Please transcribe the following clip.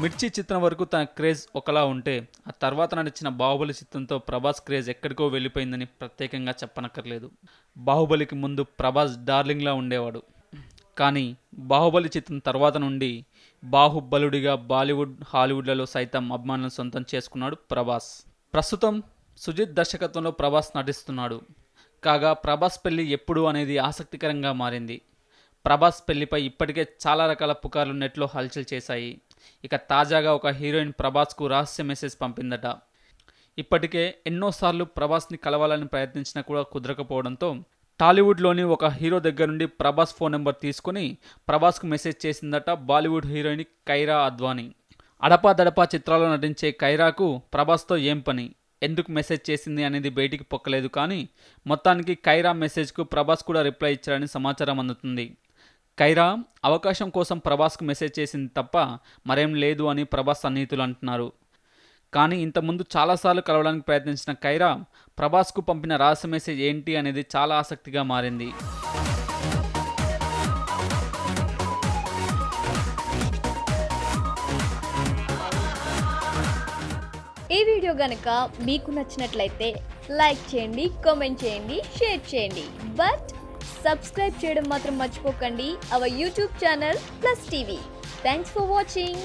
మిర్చి చిత్రం వరకు తన క్రేజ్ ఒకలా ఉంటే ఆ తర్వాత నడిచిన బాహుబలి చిత్రంతో ప్రభాస్ క్రేజ్ ఎక్కడికో వెళ్ళిపోయిందని ప్రత్యేకంగా చెప్పనక్కర్లేదు. బాహుబలికి ముందు ప్రభాస్ డార్లింగ్లా ఉండేవాడు. కానీ బాహుబలి చిత్రం తర్వాత నుండి బాహుబలుడిగా బాలీవుడ్ హాలీవుడ్లలో సైతం అభిమానులను సొంతం చేసుకున్నాడు ప్రభాస్. ప్రస్తుతం సుజిత్ దర్శకత్వంలో ప్రభాస్ నటిస్తున్నాడు. కాగా ప్రభాస్ పెళ్ళి ఎప్పుడు అనేది ఆసక్తికరంగా మారింది. ప్రభాస్ పెళ్ళిపై ఇప్పటికే చాలా రకాల పుకార్లు నెట్లో హల్చల్ చేశాయి. ఇక తాజాగా ఒక హీరోయిన్ ప్రభాస్కు రహస్య మెసేజ్ పంపిందట. ఇప్పటికే ఎన్నోసార్లు ప్రభాస్ని కలవాలని ప్రయత్నించినా కూడా కుదరకపోవడంతో టాలీవుడ్లోని ఒక హీరో దగ్గర నుండి ప్రభాస్ ఫోన్ నెంబర్ తీసుకుని ప్రభాస్కు మెసేజ్ చేసిందట బాలీవుడ్ హీరోయిన్ కైరా అద్వానీ. అడపా దడపా చిత్రాల్లో నటించే కైరాకు ప్రభాస్తో ఏం పని? ఎందుకు మెసేజ్ చేసింది అనేది బయటికి పొక్కలేదు కానీ మొత్తానికి కైరా మెసేజ్కు ప్రభాస్ కూడా రిప్లై ఇచ్చారని సమాచారం అందుతుంది. కైరా అవకాశం కోసం ప్రభాస్కు మెసేజ్ చేసింది తప్ప మరేం లేదు అని ప్రభాస్ సన్నిహితులు అంటున్నారు. కానీ ఇంతకుముందు చాలాసార్లు కలవడానికి ప్రయత్నించిన కైరా ప్రభాస్కు పంపిన రహస్య మెసేజ్ ఏంటి అనేది చాలా ఆసక్తిగా మారింది. ఈ వీడియో గనక మీకు నచ్చినట్లయితే లైక్ చేయండి కామెంట్ చేయండి షేర్ చేయండి. బట్ సబ్స్క్రైబ్ చేయడం మాత్రం మర్చిపోకండి. Our YouTube channel plus TV thanks for watching